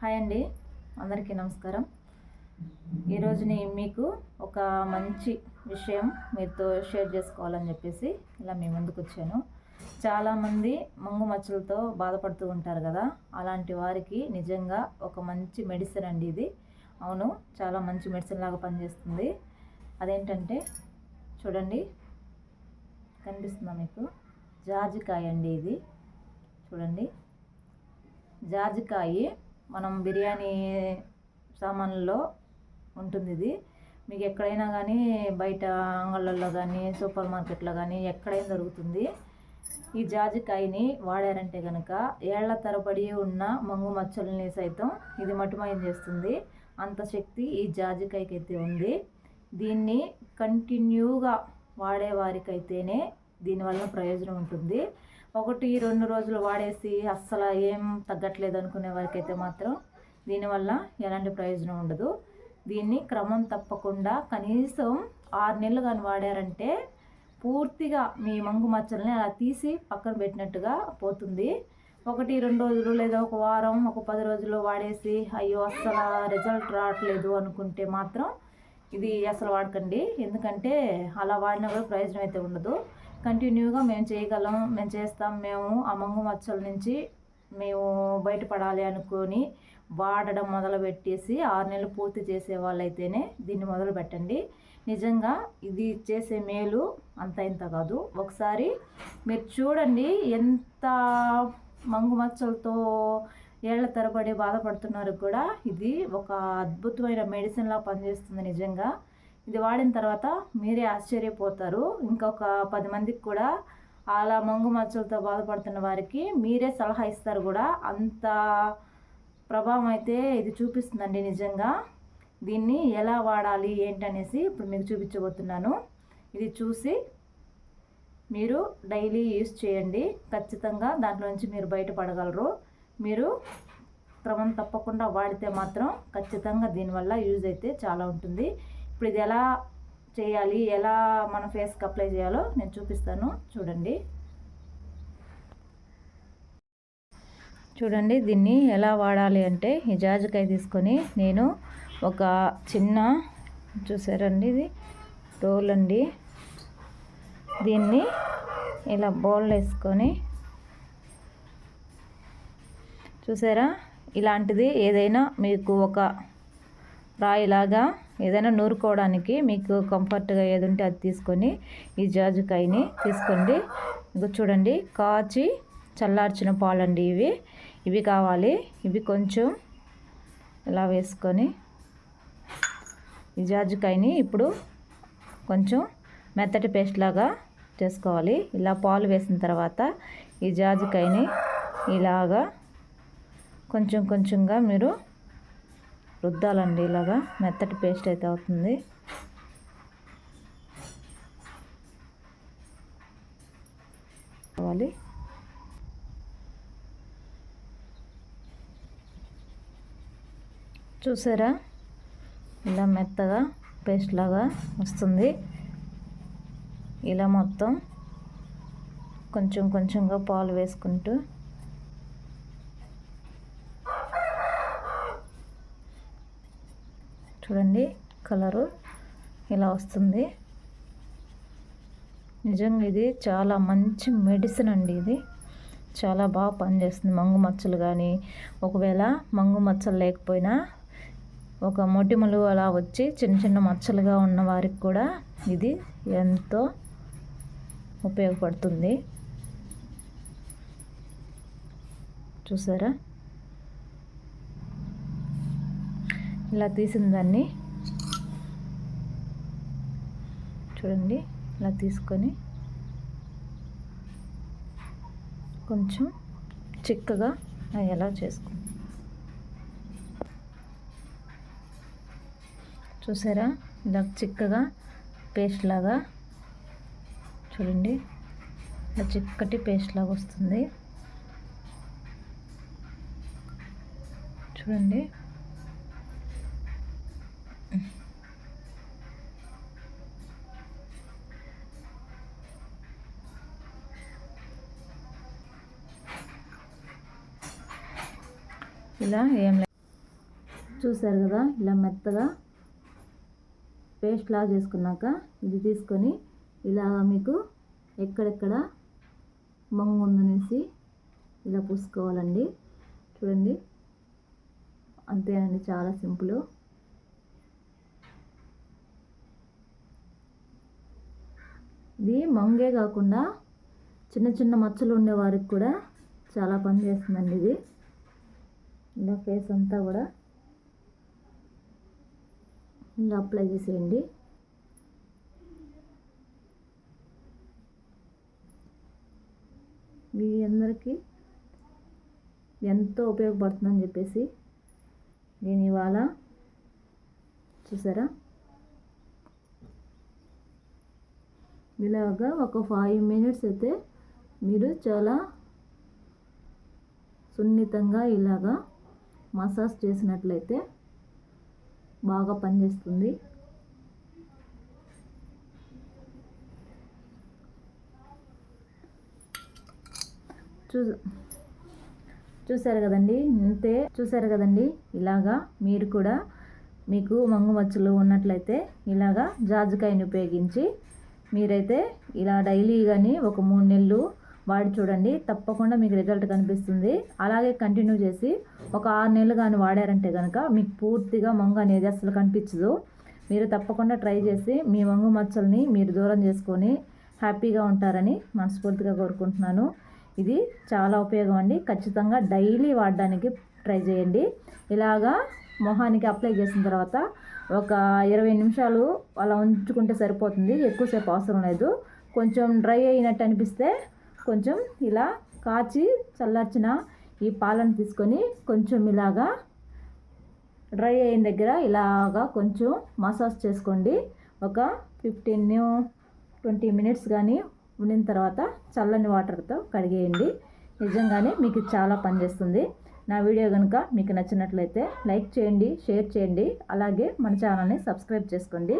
Hi అండి. అందరికీ నమస్కారం. ఈరోజు నేను మీకు ఒక మంచి విషయం మీతో షేర్ చేసుకోవాలని చెప్పేసి ఇలా మీ ముందుకు వచ్చాను. చాలామంది మంగు మచ్చలతో బాధపడుతూ ఉంటారు కదా అలాంటి వారికి నిజంగా ఒక మంచి మెడిసిన్ అండి ఇది. అవును చాలా మంచి మెడిసిన్ లాగా పనిచేస్తుంది. అదేంటంటే చూడండి కనిపిస్తుందా మీకు? జాజికాయ అండి ఇది. చూడండి జాజికాయ మనం బిర్యానీ సామాన్లలో ఉంటుంది ఇది. మీకు ఎక్కడైనా కానీ బయట అంగళ్ళల్లో కానీ సూపర్ మార్కెట్లో కానీ ఎక్కడైనా దొరుకుతుంది. ఈ జాజికాయని వాడారంటే కనుక ఏళ్ళ తరబడి ఉన్న మంగు మచ్చల్ని సైతం ఇది మటుమయం చేస్తుంది. అంత శక్తి ఈ జాజికాయకి అయితే ఉంది. దీన్ని కంటిన్యూగా వాడేవారికైతేనే దీనివల్ల ప్రయోజనం ఉంటుంది. ఒకటి రెండు రోజులు వాడేసి అస్సలు ఏం తగ్గట్లేదు అనుకునే వారికైతే మాత్రం దీనివల్ల ఎలాంటి ప్రయోజనం ఉండదు. దీన్ని క్రమం తప్పకుండా కనీసం ఆరు నెలలు కానీ వాడారంటే పూర్తిగా మీ మంగు మచ్చల్ని అలా తీసి పక్కన పెట్టినట్టుగా పోతుంది. ఒకటి రెండు రోజులు లేదా ఒక వారం ఒక పది రోజులు వాడేసి అయ్యో అస్సలు రిజల్ట్ రావట్లేదు అనుకుంటే మాత్రం ఇది అసలు వాడకండి. ఎందుకంటే అలా వాడినా కూడా ప్రయోజనం అయితే ఉండదు. కంటిన్యూగా మేము చేయగలం మేము చేస్తాం మేము ఆ మంగు మచ్చల నుంచి మేము బయటపడాలి అనుకొని వాడడం మొదలుపెట్టేసి ఆరు నెలలు పూర్తి చేసే వాళ్ళైతేనే దీన్ని మొదలు పెట్టండి. నిజంగా ఇది చేసే మేలు అంత ఇంత కాదు. ఒకసారి మీరు చూడండి ఎంత మంగు మచ్చలతో ఏళ్ళ తరబడి బాధపడుతున్నారు కూడా. ఇది ఒక అద్భుతమైన మెడిసిన్లా పనిచేస్తుంది నిజంగా. ఇది వాడిన తర్వాత మీరే ఆశ్చర్యపోతారు. ఇంకొక పది మందికి కూడా అలా మంగు మచ్చలతో బాధపడుతున్న వారికి మీరే సలహా ఇస్తారు కూడా. అంత ప్రభావం అయితే ఇది చూపిస్తుందండి నిజంగా. దీన్ని ఎలా వాడాలి ఏంటనేసి ఇప్పుడు మీకు చూపించబోతున్నాను. ఇది చూసి మీరు డైలీ యూస్ చేయండి. ఖచ్చితంగా దాంట్లో నుంచి మీరు బయటపడగలరు. మీరు క్రమం తప్పకుండా వాడితే మాత్రం ఖచ్చితంగా దీనివల్ల యూజ్ అయితే చాలా ఉంటుంది. ఇప్పుడు ఇది ఎలా చేయాలి ఎలా మన ఫేస్కి అప్లై చేయాలో నేను చూపిస్తాను. చూడండి. చూడండి దీన్ని ఎలా వాడాలి అంటే ఈ జాజికాయ తీసుకొని నేను ఒక చిన్న చూసారండి ఇది? రోల్ అండి. దీన్ని ఇలా బౌల్ వేసుకొని చూసారా? ఇలాంటిది ఏదైనా మీకు ఒక రాయిలాగా ఏదైనా నూరుకోవడానికి మీకు కంఫర్ట్గా ఏది ఉంటే అది తీసుకొని ఈ జాజుకాయని తీసుకోండి. చూడండి కాచి చల్లార్చిన పాలండి ఇవి. ఇవి కావాలి. ఇవి కొంచెం ఇలా వేసుకొని ఈ జాజుకాయని ఇప్పుడు కొంచెం మెత్తటి పేస్ట్ లాగా చేసుకోవాలి. ఇలా పాలు వేసిన తర్వాత ఈ జాజికాయని ఇలాగా కొంచెం కొంచెంగా మీరు రుద్దాలండి ఇలాగా మెత్తటి పేస్ట్ అయితే అవుతుంది. కావాలి. చూసారా? ఇలా మెత్తగా పేస్ట్ లాగా వస్తుంది. ఇలా మొత్తం కొంచెం కొంచెంగా పాలు వేసుకుంటూ చూడండి కలరు ఇలా వస్తుంది. నిజంగా ఇది చాలా మంచి మెడిసిన్ అండి ఇది. చాలా బాగా పనిచేస్తుంది మంగు మచ్చలు కానీ ఒకవేళ మంగు మచ్చలు లేకపోయినా ఒక మొటిమలు అలా వచ్చి చిన్న చిన్న మచ్చలుగా ఉన్న వారికి కూడా ఇది ఎంతో ఉపయోగపడుతుంది. చూసారా? ఇలా తీసిన దాన్ని చూడండి ఇలా తీసుకొని కొంచెం చిక్కగా ఎలా చేసుకో చూసారా? ఇలా చిక్కగా పేస్ట్ లాగా చూడండి ఇలా చిక్కటి పేస్ట్ లాగా వస్తుంది. చూడండి. ఇలా ఏం చూసారు కదా ఇలా మెత్తగా పేస్ట్ చేసుకున్నాక ఇది తీసుకొని ఇలా మీకు ఎక్కడెక్కడ మంగు ఉందనేసి ఇలా పూసుకోవాలండి. చూడండి అంతేనండి చాలా సింపుల్. ఇది మంగే కాకుండా చిన్న చిన్న మచ్చలు ఉండేవారికి కూడా చాలా పని చేస్తుందండి ఇది. ఇలా ఫేస్ అంతా కూడా ఇలా అప్లై చేసేయండి. మీ అందరికీ ఎంతో ఉపయోగపడుతుందని చెప్పేసి నేను ఇవాళ చూసారా? ఇలాగా ఒక ఫైవ్ మినిట్స్ అయితే మీరు చాలా సున్నితంగా ఇలాగా మసాజ్ చేసినట్లయితే బాగా పనిచేస్తుంది. చూ చూసారు కదండి? ఇంతే చూసారు కదండి? ఇలాగా మీరు కూడా మీకు మంగు మచ్చలు ఉన్నట్లయితే ఇలాగా జాజికాయని ఉపయోగించి మీరైతే ఇలా డైలీ కానీ ఒక మూడు నెలలు వాడి చూడండి తప్పకుండా మీకు రిజల్ట్ కనిపిస్తుంది. అలాగే కంటిన్యూ చేసి ఒక ఆరు నెలలు కానీ వాడారంటే కనుక మీకు పూర్తిగా మంగు అనేది అసలు కనిపించదు. మీరు తప్పకుండా ట్రై చేసి మీ మంగు మచ్చల్ని మీరు దూరం చేసుకొని హ్యాపీగా ఉంటారని మనస్ఫూర్తిగా కోరుకుంటున్నాను. ఇది చాలా ఉపయోగం అండి. ఖచ్చితంగా డైలీ వాడడానికి ట్రై చేయండి. ఇలాగా మొహానికి అప్లై చేసిన తర్వాత ఒక ఇరవై నిమిషాలు అలా ఉంచుకుంటే సరిపోతుంది. ఎక్కువసేపు అవసరం లేదు. కొంచెం డ్రై అయినట్టు అనిపిస్తే కొంచెం ఇలా కాచి చల్లార్చిన ఈ పాలను తీసుకొని కొంచెం ఇలాగా డ్రై అయిన దగ్గర ఇలాగా కొంచెం మసాజ్ చేసుకోండి. ఒక ఫిఫ్టీన్ ట్వంటీ మినిట్స్ కానీ ఉండిన తర్వాత చల్లని వాటర్తో కడిగేయండి. నిజంగానే మీకు చాలా పనిచేస్తుంది నా వీడియో కనుక మీకు నచ్చినట్లయితే లైక్ చేయండి షేర్ చేయండి అలాగే మన ఛానల్ని సబ్స్క్రైబ్ చేసుకోండి.